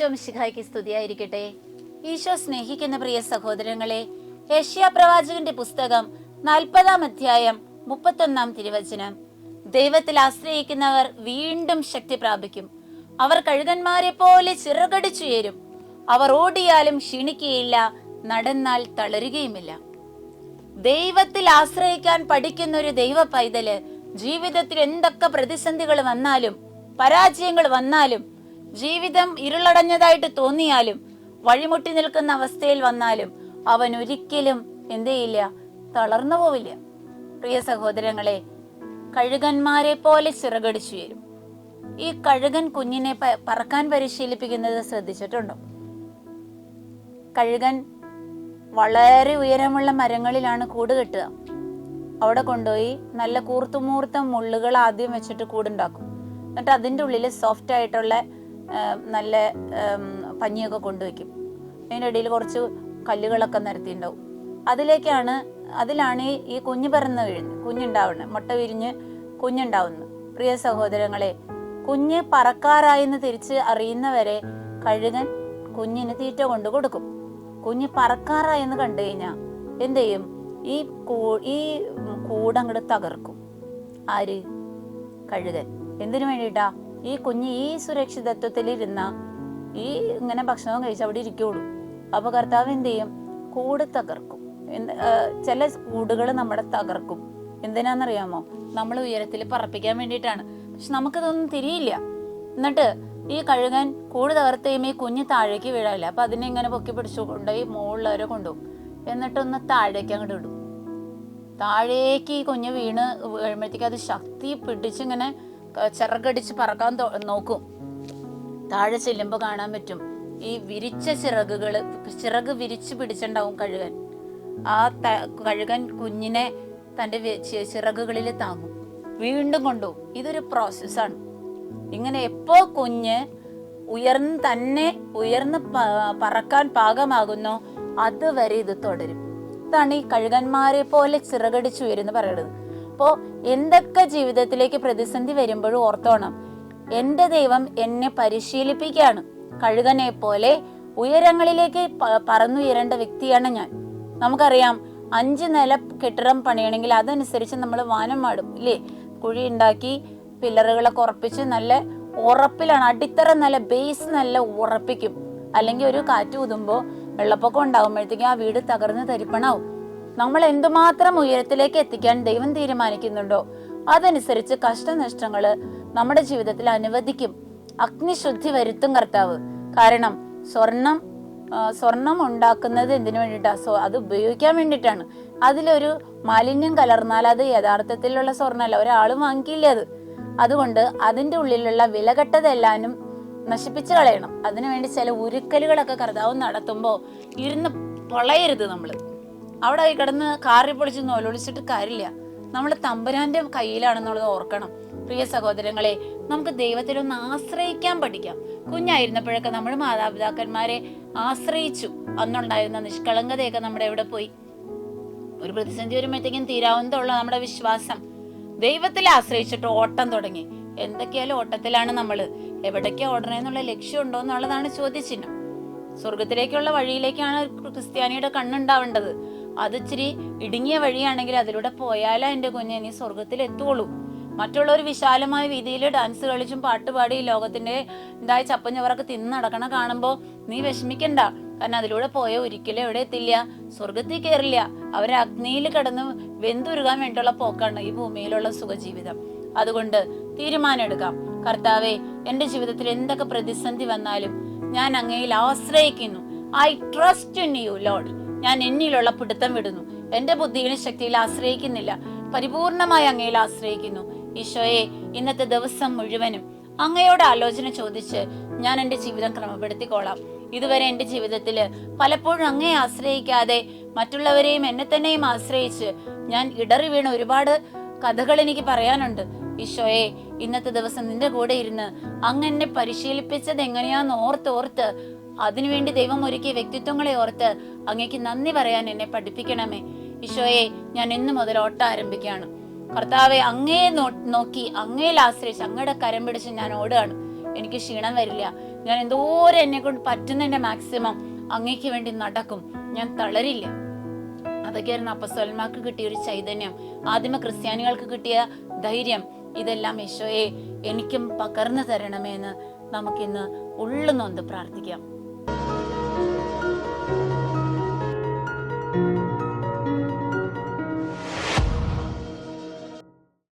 ഈശോ മിശിഹായ്ക്ക് സ്തുതിയായിരിക്കട്ടെ. ഈശോ സ്നേഹിക്കുന്ന പ്രിയ സഹോദരങ്ങളെ ഏഷ്യ പ്രവാചകന്റെ പുസ്തകം നാൽപ്പതാം അധ്യായം മുപ്പത്തൊന്നാം തിരുവചനം. ദൈവത്തിൽ ആശ്രയിക്കുന്നവർ വീണ്ടും ശക്തി പ്രാപിക്കും. അവർ കഴുകന്മാരെ പോലെ ചിറകടിച്ചുയരും. അവർ ഓടിയാലും ക്ഷീണിക്കുകയില്ല നടന്നാൽ തളരുകയുമില്ല. ദൈവത്തിൽ ആശ്രയിക്കാൻ പഠിക്കുന്ന ഒരു ദൈവ പൈതൽ ജീവിതത്തിൽ എന്തൊക്കെ പ്രതിസന്ധികൾ വന്നാലും പരാജയങ്ങൾ വന്നാലും ജീവിതം ഇരുളടഞ്ഞതായിട്ട് തോന്നിയാലും വഴിമുട്ടി നിൽക്കുന്ന അവസ്ഥയിൽ വന്നാലും അവൻ ഒരിക്കലും എന്ത് ചെയ്യില്ല തളർന്നു പോവില്ല. പ്രിയ സഹോദരങ്ങളെ കഴുകന്മാരെ പോലെ ചിറകടിച്ചു വരും. ഈ കഴുകൻ കുഞ്ഞിനെ പറക്കാൻ പരിശീലിപ്പിക്കുന്നത് ശ്രദ്ധിച്ചിട്ടുണ്ടോ? കഴുകൻ വളരെ ഉയരമുള്ള മരങ്ങളിലാണ് കൂട് കെട്ടുക. അവിടെ കൊണ്ടുപോയി നല്ല കൂർത്തുമൂർത്ത മുള്ളുകൾ ആദ്യം വെച്ചിട്ട് കൂടുണ്ടാക്കും എന്നിട്ട് അതിന്റെ ഉള്ളിൽ സോഫ്റ്റ് ആയിട്ടുള്ള നല്ല പഞ്ഞിയൊക്കെ കൊണ്ടുവയ്ക്കും. അതിന്റെ ഇടയിൽ കുറച്ച് കല്ലുകളൊക്കെ നിരത്തിയിട്ടുണ്ടാവും. അതിലേക്കാണ് അതിലാണ് ഈ- കുഞ്ഞ് പിറന്ന് വീഴുന്നത് കുഞ്ഞുണ്ടാവുന്നത്. മുട്ട വിരിഞ്ഞ് കുഞ്ഞുണ്ടാവുന്നത്. പ്രിയ സഹോദരങ്ങളെ കുഞ്ഞ് പറക്കാറായെന്ന് തിരിച്ച് അറിയുന്നവരെ കഴുകൻ കുഞ്ഞിന് തീറ്റ കൊണ്ട് കൊടുക്കും. കുഞ്ഞ് പറക്കാറായെന്ന് കണ്ടു കഴിഞ്ഞാൽ എന്ത് ചെയ്യും? ഈ കൂ ഈ കൂടങ്ങട് തകർക്കും. ആര്? കഴുകൻ. എന്തിനു വേണ്ടിയിട്ടാ? ഈ കുഞ്ഞ് ഈ സുരക്ഷിതത്വത്തിലിരുന്ന ഈ ഇങ്ങനെ ഭക്ഷണം കഴിച്ച് അവിടെ ഇരിക്കുള്ളൂ. അപ്പൊ കർത്താവ് എന്ത് ചെയ്യും? കൂട് തകർക്കും. ചില കൂടുകൾ നമ്മുടെ തകർക്കും. എന്തിനാന്നറിയാമോ? നമ്മൾ ഉയരത്തിൽ പറപ്പിക്കാൻ വേണ്ടിയിട്ടാണ്. പക്ഷെ നമുക്കിതൊന്നും തിരിയില്ല. എന്നിട്ട് ഈ കഴുകൻ കൂട് തകർത്ത് കഴിയുമ്പോൾ ഈ കുഞ്ഞ് താഴേക്ക് വീഴാവില്ല അപ്പൊ അതിനെ ഇങ്ങനെ പൊക്കി പിടിച്ചു കൊണ്ടുപോയി മുകളിലവരെ കൊണ്ടുപോകും. എന്നിട്ടൊന്ന് താഴേക്ക് അങ്ങോട്ട് ഇടും. താഴേക്ക് ഈ കുഞ്ഞ് വീണ് വീഴുമ്പോഴത്തേക്ക് അത് ശക്തി പിടിച്ചിങ്ങനെ ചിറകടിച്ച് പറക്കാൻ നോക്കും. താഴെ ചെല്ലുമ്പോൾ കാണാൻ പറ്റും. ഈ വിരിച്ച ചിറകുകൾ ചിറക് വിരിച്ച് പിടിച്ചിണ്ടാവും കഴുകൻ. ആ കഴുകൻ കുഞ്ഞിനെ തന്റെ ചിറകുകളിൽ താങ്ങും. വീണ്ടും കൊണ്ടുപോകും. ഇതൊരു പ്രോസസ്സാണ് ഇങ്ങനെ എപ്പോ കുഞ്ഞ് ഉയർന്ന് തന്നെ ഉയർന്ന് പറക്കാൻ പാകമാകുന്നോ അതുവരെ ഇത് തുടരും. ഇതാണ് ഈ കഴുകന്മാരെ പോലെ ചിറകടിച്ചു ഉയരുന്ന് പറയുന്നത്. അപ്പോ എന്തൊക്കെ ജീവിതത്തിലേക്ക് പ്രതിസന്ധി വരുമ്പോഴും ഓർത്തോണം. എന്റെ ദൈവം എന്നെ പരിശീലിപ്പിക്കുകയാണ്. കഴുകനെ പോലെ ഉയരങ്ങളിലേക്ക് പറന്നുയരേണ്ട വ്യക്തിയാണ് ഞാൻ. നമുക്കറിയാം അഞ്ച് നില കെട്ടിടം പണിയണമെങ്കിൽ അതനുസരിച്ച് നമ്മൾ വാനം മാടും ഇല്ലേ? കുഴി ഉണ്ടാക്കി പില്ലറുകളൊക്കെ ഉറപ്പിച്ച് നല്ല ഉറപ്പിലാണ് അടിത്തറ നല്ല ബേസ് നല്ല ഉറപ്പിക്കും. അല്ലെങ്കിൽ ഒരു കാറ്റ് ഊതുമ്പോൾ വെള്ളപ്പൊക്കം ഉണ്ടാകുമ്പോഴത്തേക്കും ആ വീട് തകർന്ന് തരിപ്പണാവും. നമ്മൾ എന്തുമാത്രം ഉയരത്തിലേക്ക് എത്തിക്കാൻ ദൈവം തീരുമാനിക്കുന്നുണ്ടോ? അതനുസരിച്ച് കഷ്ടനഷ്ടങ്ങൾ നമ്മുടെ ജീവിതത്തിൽ അനുവദിക്കും. അഗ്നിശുദ്ധി വരുത്തും കർത്താവ്. കാരണം സ്വർണം സ്വർണം ഉണ്ടാക്കുന്നത് എന്തിനു വേണ്ടിയിട്ടാ? സോ അത് ഉപയോഗിക്കാൻ വേണ്ടിയിട്ടാണ്. അതിലൊരു മാലിന്യം കലർന്നാൽ അത് യഥാർത്ഥത്തിലുള്ള സ്വർണമല്ല. ഒരാളും വാങ്ങിക്കില്ല അത്. അതുകൊണ്ട് അതിന്റെ ഉള്ളിലുള്ള വിലകെട്ടതെല്ലാനും നശിപ്പിച്ചു കളയണം. അതിനുവേണ്ടി ചില ഉരുക്കലുകളൊക്കെ കർത്താവ് നടത്തുമ്പോൾ ഇരുന്ന് പൊളയരുത് നമ്മൾ അവിടെ കിടന്ന് കാറി പൊളിച്ച് നോലൊളിച്ചിട്ട് കാര്യമില്ല. നമ്മൾ തമ്പുരാന്റെ കയ്യിലാണെന്നുള്ളത് ഓർക്കണം. പ്രിയ സഹോദരങ്ങളെ നമുക്ക് ദൈവത്തിൽ ഒന്ന് ആശ്രയിക്കാൻ പഠിക്കാം. കുഞ്ഞായിരുന്നപ്പോഴൊക്കെ നമ്മൾ മാതാപിതാക്കന്മാരെ ആശ്രയിച്ചു. അന്നുണ്ടായിരുന്ന നിഷ്കളങ്കതയൊക്കെ നമ്മുടെ എവിടെ പോയി? ഒരു പ്രതിസന്ധി വരുമ്പോഴത്തേക്കും തീരാവുന്നതുള്ള നമ്മുടെ വിശ്വാസം. ദൈവത്തിൽ ആശ്രയിച്ചിട്ട് ഓട്ടം തുടങ്ങി. എന്തൊക്കെയാലും ഓട്ടത്തിലാണ് നമ്മൾ എവിടേക്കാ ഓടണേന്നുള്ള ലക്ഷ്യം ഉണ്ടോ എന്നുള്ളതാണ് ചോദ്യചിഹ്നം. സ്വർഗത്തിലേക്കുള്ള വഴിയിലേക്കാണ് ക്രിസ്ത്യാനിയുടെ കണ്ണുണ്ടാവേണ്ടത്. അത് ഇച്ചിരി ഇടുങ്ങിയ വഴിയാണെങ്കിൽ അതിലൂടെ പോയാലാ എന്റെ കുഞ്ഞെ നീ സ്വർഗത്തിൽ എത്തുള്ളൂ. മറ്റുള്ളവർ വിശാലമായ രീതിയിൽ ഡാൻസ് കളിച്ചും പാട്ടുപാടി ലോകത്തിന്റെ ഇതായ ചപ്പഞ്ഞവറൊക്കെ തിന്ന് നടക്കണ കാണുമ്പോൾ നീ വിഷമിക്കണ്ട. കാരണം അതിലൂടെ പോയ ഒരിക്കലും എവിടെ എത്തില്ല. സ്വർഗത്തിൽ കയറില്ല. അവരെ അഗ്നിയിൽ കിടന്ന് വെന്തുരുകാൻ വേണ്ടിയുള്ള പോക്കാണ് ഈ ഭൂമിയിലുള്ള സുഖജീവിതം. അതുകൊണ്ട് തീരുമാനം എടുക്കാം കർത്താവെ എന്റെ ജീവിതത്തിൽ എന്തൊക്കെ പ്രതിസന്ധി വന്നാലും ഞാൻ അങ്ങയിൽ ആശ്രയിക്കുന്നു. I trust in you Lord ഞാൻ എന്നിലുള്ള പിടുത്തം വിടുന്നു. എന്റെ ബുദ്ധിയിലും ശക്തിയിൽ ആശ്രയിക്കുന്നില്ല. പരിപൂർണമായി അങ്ങയിൽ ആശ്രയിക്കുന്നു. ഈശോയെ ഇന്നത്തെ ദിവസം മുഴുവനും അങ്ങയോട് ആലോചന ചോദിച്ച് ഞാൻ എന്റെ ജീവിതം ക്രമപ്പെടുത്തിക്കോളാം. ഇതുവരെ എന്റെ ജീവിതത്തിൽ പലപ്പോഴും അങ്ങയെ ആശ്രയിക്കാതെ മറ്റുള്ളവരെയും എന്നെ തന്നെയും ആശ്രയിച്ച് ഞാൻ ഇടറി വീണ ഒരുപാട് കഥകൾ എനിക്ക് പറയാനുണ്ട്. ഈശോയെ ഇന്നത്തെ ദിവസം നിന്റെ കൂടെ ഇരുന്ന് അങ്ങ് എന്നെ പരിശീലിപ്പിച്ചത് എങ്ങനെയാന്ന് ഓർത്ത് അതിനുവേണ്ടി ദൈവം ഒരുക്കിയ വ്യക്തിത്വങ്ങളെ ഓർത്ത് അങ്ങേക്ക് നന്ദി പറയാൻ എന്നെ പഠിപ്പിക്കണമേ. ഈശോയെ ഞാൻ ഇന്നു മുതൽ ഓട്ടം ആരംഭിക്കുകയാണ്. കർത്താവെ അങ്ങേ നോക്കി അങ്ങയിൽ ആശ്രയിച്ച് അങ്ങയുടെ കരം പിടിച്ച് ഞാൻ ഓടുകയാണ്. എനിക്ക് ക്ഷീണം വരില്ല. ഞാൻ എന്തോരം എന്നെ കൊണ്ട് പറ്റുന്നതിന്റെ മാക്സിമം അങ്ങേക്ക് വേണ്ടി നടക്കും. ഞാൻ തളരില്ല. അതൊക്കെയായിരുന്നു അപ്പസ്വലന്മാർക്ക് കിട്ടിയ ഒരു ചൈതന്യം. ആദിമ ക്രിസ്ത്യാനികൾക്ക് കിട്ടിയ ധൈര്യം. ഇതെല്ലാം യേശോയെ എനിക്കും പകർന്നു തരണമേ എന്ന് നമുക്കിന്ന് ഉള്ളുനൊന്ത് പ്രാർത്ഥിക്കാം.